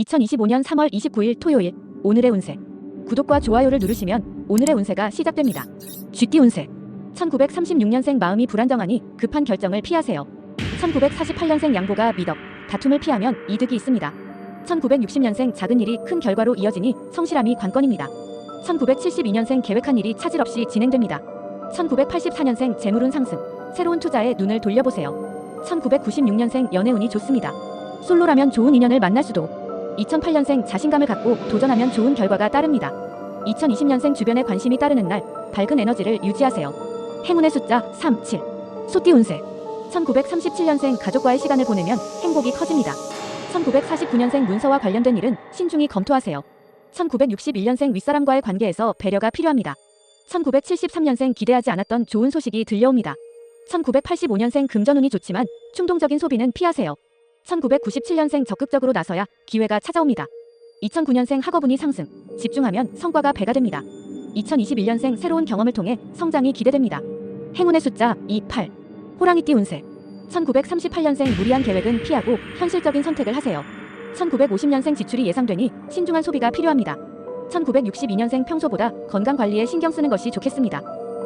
2025년 3월 29일 토요일 오늘의 운세 구독과 좋아요를 누르시면 오늘의 운세가 시작됩니다. 쥐띠 운세 1936년생 마음이 불안정하니 급한 결정을 피하세요. 1948년생 양보가 미덕 다툼을 피하면 이득이 있습니다. 1960년생 작은 일이 큰 결과로 이어지니 성실함이 관건입니다. 1972년생 계획한 일이 차질 없이 진행됩니다. 1984년생 재물운 상승 새로운 투자에 눈을 돌려보세요. 1996년생 연애운이 좋습니다. 솔로라면 좋은 인연을 만날 수도 2008년생 자신감을 갖고 도전하면 좋은 결과가 따릅니다. 2020년생 주변에 관심이 따르는 날 밝은 에너지를 유지하세요. 행운의 숫자 3, 7. 소띠 운세 1937년생 가족과의 시간을 보내면 행복이 커집니다. 1949년생 문서와 관련된 일은 신중히 검토하세요. 1961년생 윗사람과의 관계에서 배려가 필요합니다. 1973년생 기대하지 않았던 좋은 소식이 들려옵니다. 1985년생 금전운이 좋지만 충동적인 소비는 피하세요. 1997년생 적극적으로 나서야 기회가 찾아옵니다. 2009년생 학업운이 상승, 집중하면 성과가 배가 됩니다. 2021년생 새로운 경험을 통해 성장이 기대됩니다. 행운의 숫자 2, 8. 호랑이띠 운세. 1938년생 무리한 계획은 피하고 현실적인 선택을 하세요. 1950년생 지출이 예상되니 신중한 소비가 필요합니다. 1962년생 평소보다 건강 관리에 신경 쓰는 것이 좋겠습니다.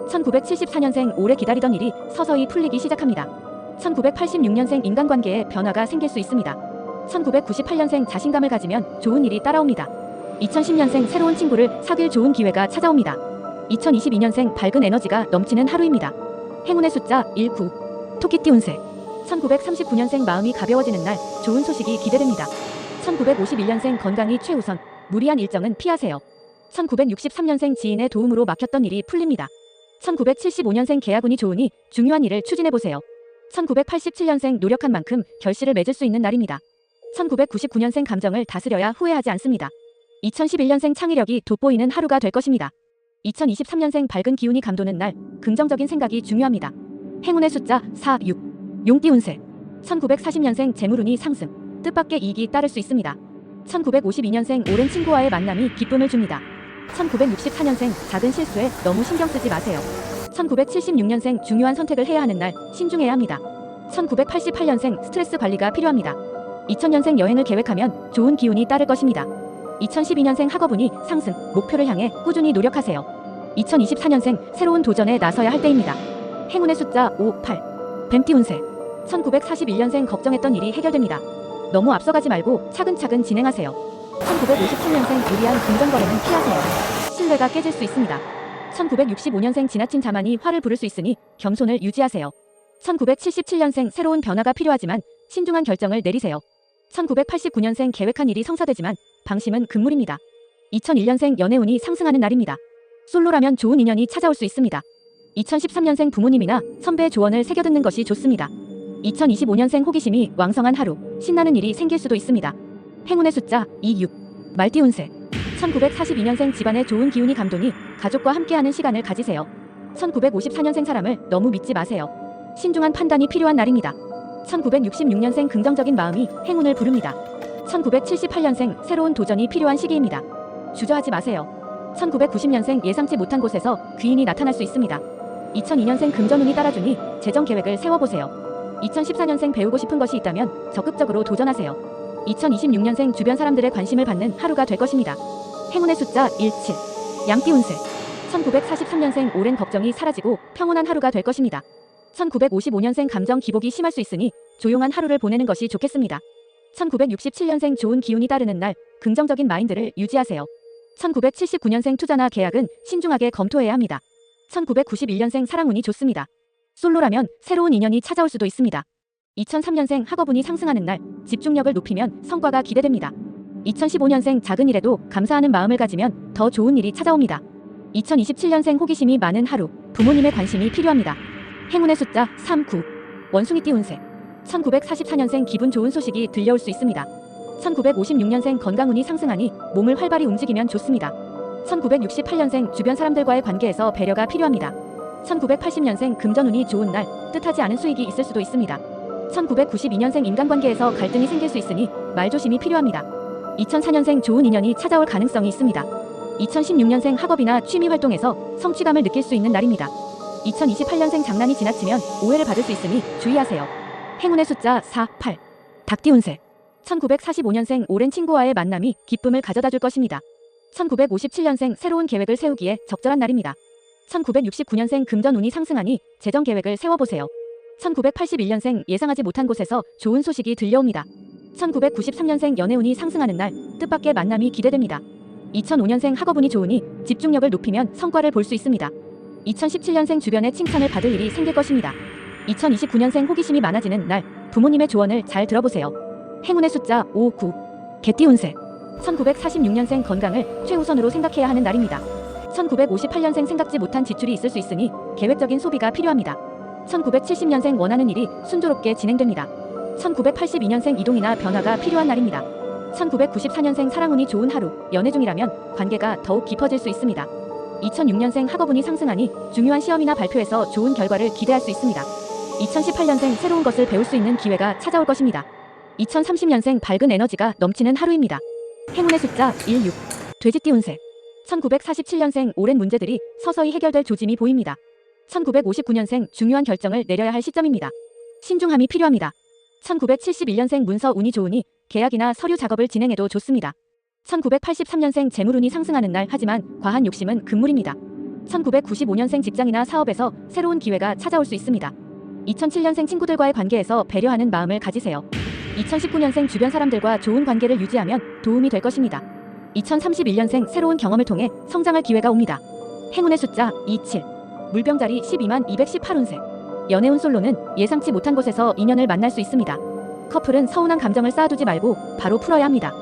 1974년생 오래 기다리던 일이 서서히 풀리기 시작합니다. 1986년생 인간관계에 변화가 생길 수 있습니다. 1998년생 자신감을 가지면 좋은 일이 따라옵니다. 2010년생 새로운 친구를 사귈 좋은 기회가 찾아옵니다. 2022년생 밝은 에너지가 넘치는 하루입니다. 행운의 숫자 19. 토끼띠 운세. 1939년생 마음이 가벼워지는 날 좋은 소식이 기대됩니다. 1951년생 건강이 최우선, 무리한 일정은 피하세요. 1963년생 지인의 도움으로 막혔던 일이 풀립니다. 1975년생 계약운이 좋으니 중요한 일을 추진해보세요. 1987년생 노력한 만큼 결실을 맺을 수 있는 날입니다. 1999년생 감정을 다스려야 후회하지 않습니다. 2011년생 창의력이 돋보이는 하루가 될 것입니다. 2023년생 밝은 기운이 감도는 날 긍정적인 생각이 중요합니다. 행운의 숫자 4, 6. 용띠 운세. 1940년생 재물운이 상승, 뜻밖의 이익이 따를 수 있습니다. 1952년생 오랜 친구와의 만남이 기쁨을 줍니다. 1964년생 작은 실수에 너무 신경 쓰지 마세요. 1976년생 중요한 선택을 해야 하는 날 신중해야 합니다. 1988년생 스트레스 관리가 필요합니다. 2000년생 여행을 계획하면 좋은 기운이 따를 것입니다. 2012년생 학업운이 상승, 목표를 향해 꾸준히 노력하세요. 2024년생 새로운 도전에 나서야 할 때입니다. 행운의 숫자 5, 8. 뱀띠 운세. 1941년생 걱정했던 일이 해결됩니다. 너무 앞서가지 말고 차근차근 진행하세요. 1953년생 무리한 금전거래는 피하세요. 신뢰가 깨질 수 있습니다. 1965년생 지나친 자만이 화를 부를 수 있으니 겸손을 유지하세요. 1977년생 새로운 변화가 필요하지만 신중한 결정을 내리세요. 1989년생 계획한 일이 성사되지만 방심은 금물입니다. 2001년생 연애운이 상승하는 날입니다. 솔로라면 좋은 인연이 찾아올 수 있습니다. 2013년생 부모님이나 선배의 조언을 새겨듣는 것이 좋습니다. 2025년생 호기심이 왕성한 하루, 신나는 일이 생길 수도 있습니다. 행운의 숫자 26. 말띠 운세. 1942년생 집안에 좋은 기운이 감도니 가족과 함께하는 시간을 가지세요. 1954년생 사람을 너무 믿지 마세요. 신중한 판단이 필요한 날입니다. 1966년생 긍정적인 마음이 행운을 부릅니다. 1978년생 새로운 도전이 필요한 시기입니다. 주저하지 마세요. 1990년생 예상치 못한 곳에서 귀인이 나타날 수 있습니다. 2002년생 금전운이 따라주니 재정 계획을 세워보세요. 2014년생 배우고 싶은 것이 있다면 적극적으로 도전하세요. 2026년생 주변 사람들의 관심을 받는 하루가 될 것입니다. 행운의 숫자 17. 양띠 운세. 1943년생 오랜 걱정이 사라지고 평온한 하루가 될 것입니다. 1955년생 감정 기복이 심할 수 있으니 조용한 하루를 보내는 것이 좋겠습니다. 1967년생 좋은 기운이 따르는 날 긍정적인 마인드를 유지하세요. 1979년생 투자나 계약은 신중하게 검토해야 합니다. 1991년생 사랑운이 좋습니다. 솔로라면 새로운 인연이 찾아올 수도 있습니다. 2003년생 학업운이 상승하는 날 집중력을 높이면 성과가 기대됩니다. 2015년생 작은 일에도 감사하는 마음을 가지면 더 좋은 일이 찾아옵니다. 2027년생 호기심이 많은 하루 부모님의 관심이 필요합니다. 행운의 숫자 3, 9. 원숭이띠 운세. 1944년생 기분 좋은 소식이 들려올 수 있습니다. 1956년생 건강운이 상승하니 몸을 활발히 움직이면 좋습니다. 1968년생 주변 사람들과의 관계에서 배려가 필요합니다. 1980년생 금전운이 좋은 날 뜻하지 않은 수익이 있을 수도 있습니다. 1992년생 인간관계에서 갈등이 생길 수 있으니 말조심이 필요합니다. 2004년생 좋은 인연이 찾아올 가능성이 있습니다. 2016년생 학업이나 취미 활동에서 성취감을 느낄 수 있는 날입니다. 2028년생 장난이 지나치면 오해를 받을 수 있으니 주의하세요. 행운의 숫자 4, 8. 닭띠 운세. 1945년생 오랜 친구와의 만남이 기쁨을 가져다 줄 것입니다. 1957년생 새로운 계획을 세우기에 적절한 날입니다. 1969년생 금전 운이 상승하니 재정 계획을 세워보세요. 1981년생 예상하지 못한 곳에서 좋은 소식이 들려옵니다. 1993년생 연애운이 상승하는 날 뜻밖의 만남이 기대됩니다. 2005년생 학업운이 좋으니 집중력을 높이면 성과를 볼 수 있습니다. 2017년생 주변의 칭찬을 받을 일이 생길 것입니다. 2029년생 호기심이 많아지는 날 부모님의 조언을 잘 들어보세요. 행운의 숫자 5, 9. 개띠 운세. 1946년생 건강을 최우선으로 생각해야 하는 날입니다. 1958년생 생각지 못한 지출이 있을 수 있으니 계획적인 소비가 필요합니다. 1970년생 원하는 일이 순조롭게 진행됩니다. 1982년생 이동이나 변화가 필요한 날입니다. 1994년생 사랑운이 좋은 하루, 연애 중이라면 관계가 더욱 깊어질 수 있습니다. 2006년생 학업운이 상승하니 중요한 시험이나 발표에서 좋은 결과를 기대할 수 있습니다. 2018년생 새로운 것을 배울 수 있는 기회가 찾아올 것입니다. 2030년생 밝은 에너지가 넘치는 하루입니다. 행운의 숫자 16. 돼지띠 운세. 1947년생 오랜 문제들이 서서히 해결될 조짐이 보입니다. 1959년생 중요한 결정을 내려야 할 시점입니다. 신중함이 필요합니다. 1971년생 문서 운이 좋으니 계약이나 서류 작업을 진행해도 좋습니다. 1983년생 재물운이 상승하는 날 하지만 과한 욕심은 금물입니다. 1995년생 직장이나 사업에서 새로운 기회가 찾아올 수 있습니다. 2007년생 친구들과의 관계에서 배려하는 마음을 가지세요. 2019년생 주변 사람들과 좋은 관계를 유지하면 도움이 될 것입니다. 2031년생 새로운 경험을 통해 성장할 기회가 옵니다. 행운의 숫자 27. 물병자리 12만 218운세. 연애운 솔로는 예상치 못한 곳에서 인연을 만날 수 있습니다. 커플은 서운한 감정을 쌓아두지 말고 바로 풀어야 합니다.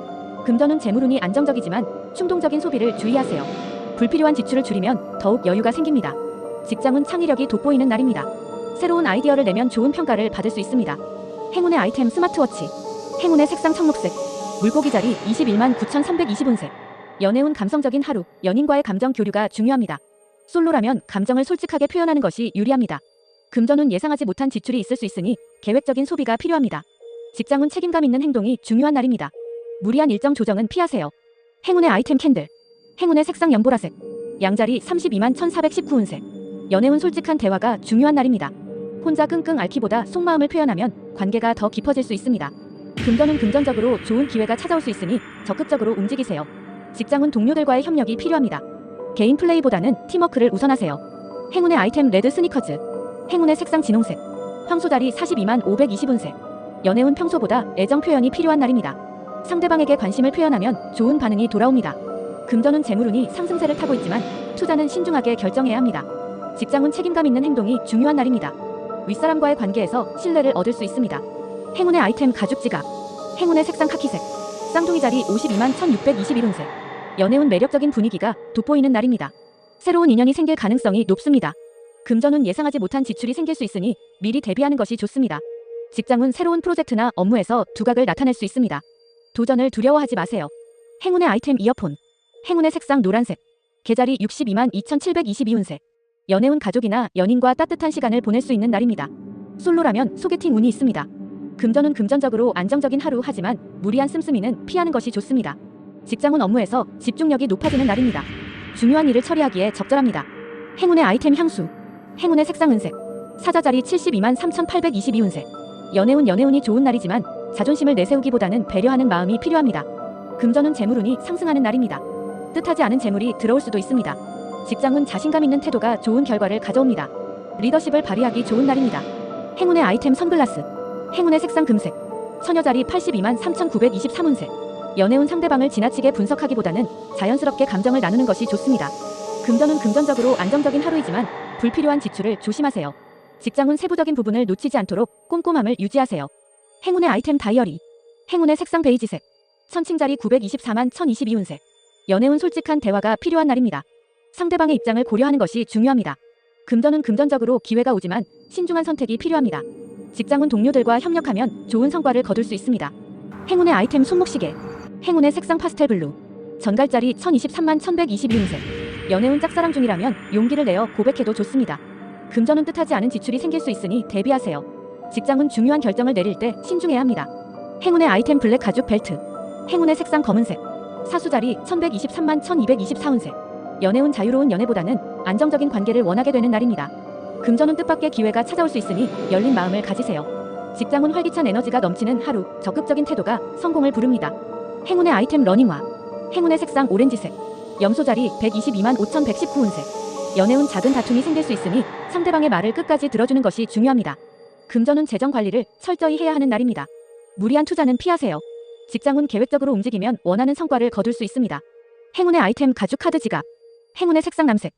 금전은 재물운이 안정적이지만 충동적인 소비를 주의하세요. 불필요한 지출을 줄이면 더욱 여유가 생깁니다. 직장은 창의력이 돋보이는 날입니다. 새로운 아이디어를 내면 좋은 평가를 받을 수 있습니다. 행운의 아이템 스마트워치. 행운의 색상 청록색. 물고기 자리 21만 9,320운세. 연애운 감성적인 하루. 연인과의 감정 교류가 중요합니다. 솔로라면 감정을 솔직하게 표현하는 것이 유리합니다. 금전은 예상하지 못한 지출이 있을 수 있으니 계획적인 소비가 필요합니다. 직장은 책임감 있는 행동이 중요한 날입니다. 무리한 일정 조정은 피하세요. 행운의 아이템 캔들. 행운의 색상 연보라색. 양자리 32만 1419운세. 연애운 솔직한 대화가 중요한 날입니다. 혼자 끙끙 앓기보다 속마음을 표현하면 관계가 더 깊어질 수 있습니다. 금전은 금전적으로 좋은 기회가 찾아올 수 있으니 적극적으로 움직이세요. 직장은 동료들과의 협력이 필요합니다. 개인 플레이보다는 팀워크를 우선하세요. 행운의 아이템 레드 스니커즈. 행운의 색상 진홍색. 황소다리 42만 520운세. 연애운 평소보다 애정 표현이 필요한 날입니다. 상대방에게 관심을 표현하면 좋은 반응이 돌아옵니다. 금전은 재물운이 상승세를 타고 있지만 투자는 신중하게 결정해야 합니다. 직장은 책임감 있는 행동이 중요한 날입니다. 윗사람과의 관계에서 신뢰를 얻을 수 있습니다. 행운의 아이템 가죽 지갑. 행운의 색상 카키색. 쌍둥이 자리 52만 1621운세. 연애운 매력적인 분위기가 돋보이는 날입니다. 새로운 인연이 생길 가능성이 높습니다. 금전은 예상하지 못한 지출이 생길 수 있으니 미리 대비하는 것이 좋습니다. 직장은 새로운 프로젝트나 업무에서 두각을 나타낼 수 있습니다. 도전을 두려워하지 마세요. 행운의 아이템 이어폰. 행운의 색상 노란색. 계자리 62만 2722운세. 연애운 가족이나 연인과 따뜻한 시간을 보낼 수 있는 날입니다. 솔로라면 소개팅 운이 있습니다. 금전은 금전적으로 안정적인 하루 하지만 무리한 씀씀이는 피하는 것이 좋습니다. 직장은 업무에서 집중력이 높아지는 날입니다. 중요한 일을 처리하기에 적절합니다. 행운의 아이템 향수. 행운의 색상 은색. 사자 자리 72만 3822운세. 연애운 연애운이 좋은 날이지만 자존심을 내세우기보다는 배려하는 마음이 필요합니다. 금전은 재물운이 상승하는 날입니다. 뜻하지 않은 재물이 들어올 수도 있습니다. 직장은 자신감 있는 태도가 좋은 결과를 가져옵니다. 리더십을 발휘하기 좋은 날입니다. 행운의 아이템 선글라스. 행운의 색상 금색. 처녀 자리 82만 3923운세. 연애운 상대방을 지나치게 분석하기보다는 자연스럽게 감정을 나누는 것이 좋습니다. 금전은 금전적으로 안정적인 하루이지만 불필요한 지출을 조심하세요. 직장은 세부적인 부분을 놓치지 않도록 꼼꼼함을 유지하세요. 행운의 아이템 다이어리. 행운의 색상 베이지색. 천칭자리 924만 1022운세. 연애운 솔직한 대화가 필요한 날입니다. 상대방의 입장을 고려하는 것이 중요합니다. 금전은 금전적으로 기회가 오지만 신중한 선택이 필요합니다. 직장은 동료들과 협력하면 좋은 성과를 거둘 수 있습니다. 행운의 아이템 손목시계. 행운의 색상 파스텔 블루. 전갈자리 1023만 1122운세. 연애운 짝사랑 중이라면 용기를 내어 고백해도 좋습니다. 금전은 뜻하지 않은 지출이 생길 수 있으니 대비하세요. 직장은 중요한 결정을 내릴 때 신중해야 합니다. 행운의 아이템 블랙 가죽 벨트. 행운의 색상 검은색. 사수자리 1123만 1224운세. 연애운 자유로운 연애보다는 안정적인 관계를 원하게 되는 날입니다. 금전은 뜻밖의 기회가 찾아올 수 있으니 열린 마음을 가지세요. 직장운 활기찬 에너지가 넘치는 하루, 적극적인 태도가 성공을 부릅니다. 행운의 아이템 러닝화. 행운의 색상 오렌지색. 염소 자리 122만 5119운세. 연애운 작은 다툼이 생길 수 있으니 상대방의 말을 끝까지 들어주는 것이 중요합니다. 금전운 재정 관리를 철저히 해야 하는 날입니다. 무리한 투자는 피하세요. 직장운 계획적으로 움직이면 원하는 성과를 거둘 수 있습니다. 행운의 아이템 가죽 카드 지갑. 행운의 색상 남색.